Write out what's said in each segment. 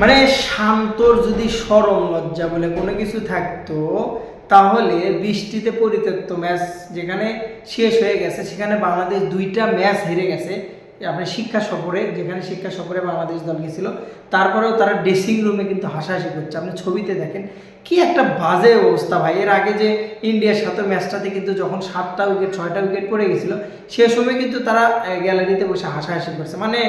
মানে শান্তর যদি সরম লজ্জা বলে কোনো কিছু থাকতো, তাহলে বৃষ্টিতে পরিত্যক্ত ম্যাচ যেখানে শেষ হয়ে গেছে, সেখানে বাংলাদেশ দুইটা ম্যাচ হেরে গেছে। আপনার শিক্ষা সফরে, যেখানে শিক্ষা সফরে বাংলাদেশ দল গেছিল, তারপরেও তারা ড্রেসিং রুমে কিন্তু হাসাহাসি করছে। আপনি ছবিতে দেখেন, কি একটা বাজে অবস্থা ভাই। এর আগে যে ইন্ডিয়ার সাথে ম্যাচটাতে কিন্তু যখন সাতটা উইকেট ছয়টা উইকেট পড়ে গেছিল, সে সময় কিন্তু তারা গ্যালারিতে বসে হাসাহাসি করছে। মানে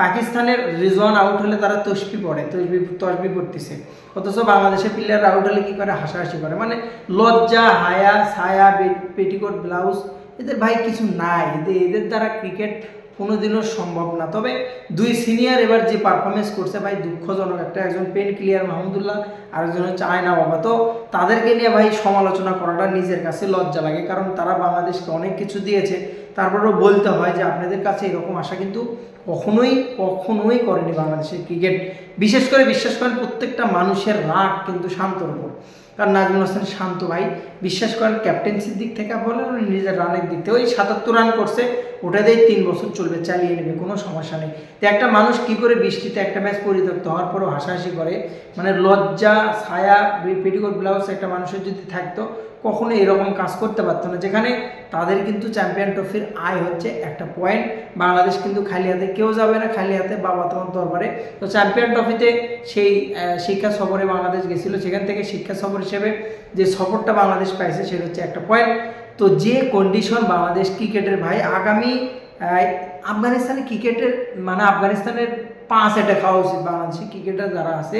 পাকিস্তানের রিজন আউট হলে তারা তসবি পড়ে, তসবি তসবি পড়তেছে। অথচ বাংলাদেশের প্লেয়ার আউট হলে কি করে? হাসাহাসি করে। মানে লজ্জা, হায়া, ছায়া পেটিকোট ব্লাউজ এদের ভাই কিছু নাই। এদের এদের দ্বারা ক্রিকেট কোনোদিনও সম্ভব না। তবে দুই সিনিয়র এবার যে পারফরমেন্স করছে ভাই, দুঃখজনক। একটা একজন পেন ক্লিয়ার মাহমুদুল্লাহ আর একজন হচ্ছে আয়না বাবা। তো তাদেরকে নিয়ে ভাই সমালোচনা করাটা নিজের কাছে লজ্জা লাগে, কারণ তারা বাংলাদেশকে অনেক কিছু দিয়েছে। তারপরেও বলতে হয় যে, আপনাদের কাছে এরকম আশা কিন্তু কখনোই কখনোই করেনি বাংলাদেশের ক্রিকেট বিশেষ করে বিশ্বাস করেন প্রত্যেকটা মানুষের রাগ কিন্তু শান্তর উপর। কারণ নাজমুল হাসান শান্ত ভাই। বিশ্বাস করেন ক্যাপ্টেন্সির দিক থেকে বলেন নিজের রানের দিক থেকে। ওই সাতাত্তর রান করছে ওটা দিয়েই তিন বছর চলবে, চালিয়ে নেবে, কোনো সমস্যা নেই। তো একটা মানুষ কি করে বৃষ্টিতে একটা ম্যাচ পরিত্যক্ত হওয়ার পরও হাসাহাসি করে? মানে লজ্জা, ছায়া, পেটিকোট ব্লাউজ একটা মানুষের যদি থাকতো কখনো এরকম কাজ করতে পারতো না। যেখানে তাদের কিন্তু চ্যাম্পিয়ন ট্রফির আয় হচ্ছে একটা পয়েন্ট বাংলাদেশ কিন্তু খালি হাতে কেউ যাবে না খালি হাতে বাবা তোমার দরবারে। তো চ্যাম্পিয়ন ট্রফিতে সেই শিক্ষা সফরে বাংলাদেশ গেছিল। সেখান থেকে শিক্ষা সফর হিসেবে যে সফরটা বাংলাদেশ পাইছে, সেটা হচ্ছে একটা পয়েন্ট তো যে কন্ডিশন বাংলাদেশ ক্রিকেটের ভাই আগামী আহ, আফগানিস্তানের ক্রিকেটের মানে আফগানিস্তানের পাঁচ এটা খাওয়া উচিত বাংলাদেশের ক্রিকেটার যারা আছে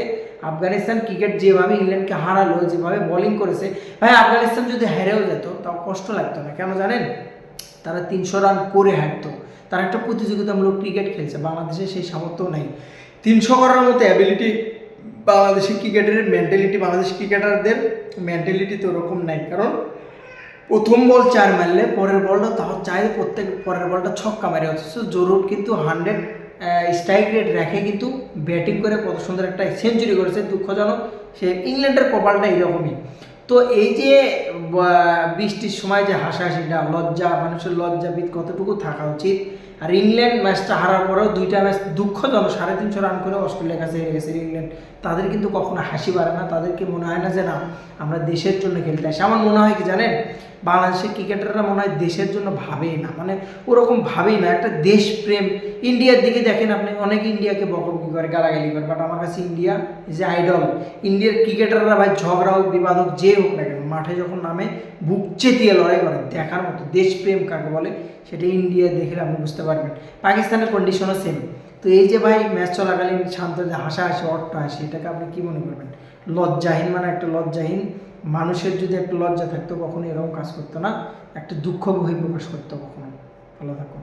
আফগানিস্তান ক্রিকেট যেভাবে ইংল্যান্ডকে হারালো যেভাবে বোলিং করেছে ভাই আফগানিস্তান যদি হেরেও যেত তাও কষ্ট লাগতো না। কেন জানেন? তারা তিনশো রান করে হারতো তারা একটা প্রতিযোগিতামূলক ক্রিকেট খেলছে বাংলাদেশে সেই সামর্থ্য নেই। তিনশো করার মতো অ্যাবিলিটি বাংলাদেশের ক্রিকেটের মেন্টালিটি বাংলাদেশ ক্রিকেটারদের মেন্টালিটি তো ওরকম নাই। কারণ প্রথম বল চার মারলে, পরের বলটা তাও চাই প্রত্যেক পরের বলটা ছক্কা মারে। অথচ জরুর কিন্তু হান্ড্রেড স্ট্রাইক রেট রেখে কিন্তু ব্যাটিং করে কত সুন্দর একটা সেঞ্চুরি করেছে, দুঃখজনক। সে ইংল্যান্ডের কপালটা এরকমই। তো এই যে বৃষ্টির সময় যে হাসাহাসিটা, লজ্জা, মানুষের লজ্জাবিদ কতটুকু থাকা উচিত? আর ইংল্যান্ড ম্যাচটা হারার পরেও দুইটা ম্যাচ দুঃখজনক, সাড়ে তিনশো রান করে অস্ট্রেলিয়ার কাছে হেরে গেছে ইংল্যান্ড। তাদের কিন্তু কখনো হাসি পারে না, তাদেরকে মনে হয় না যে না, আমরা দেশের জন্য খেলতে আসি। আমার মনে হয় কি জানেন, বাংলাদেশের ক্রিকেটাররা মনে হয় দেশের জন্য ভাবেই না মানে ওরকম ভাবেই না। একটা দেশপ্রেম, ইন্ডিয়ার দিকে দেখেন আপনি, অনেক ইন্ডিয়াকে বকবকি করে, গালাগালি করে বাট আমার কাছে ইন্ডিয়া এ আইডল ইন্ডিয়ার ক্রিকেটাররা ভাই ঝগড়া হোক বিবাদ হোক যে হোক না কেন, মাঠে যখন নামে, বুক চেতিয়ে লড়াই করে, দেখার মতো দেশপ্রেম কাকে বলে, সেটা ইন্ডিয়া দেখলে আপনি বুঝতে পারবেন পাকিস্তানের কন্ডিশনও সেম তো এই যে ভাই ম্যাচ চলাকালীন শান্ত যে হাসা হাসি অট্ট হাসি, এটাকে আপনি কী মনে করবেন? লজ্জাহীন মানে একটা লজ্জাহীন। মানুষের যদি একটা লজ্জা থাকতো কখনো এরকম কাজ করতো না। একটা দুঃখ বহিঃপ্রকাশ করতো কখনো ভালো থাকো।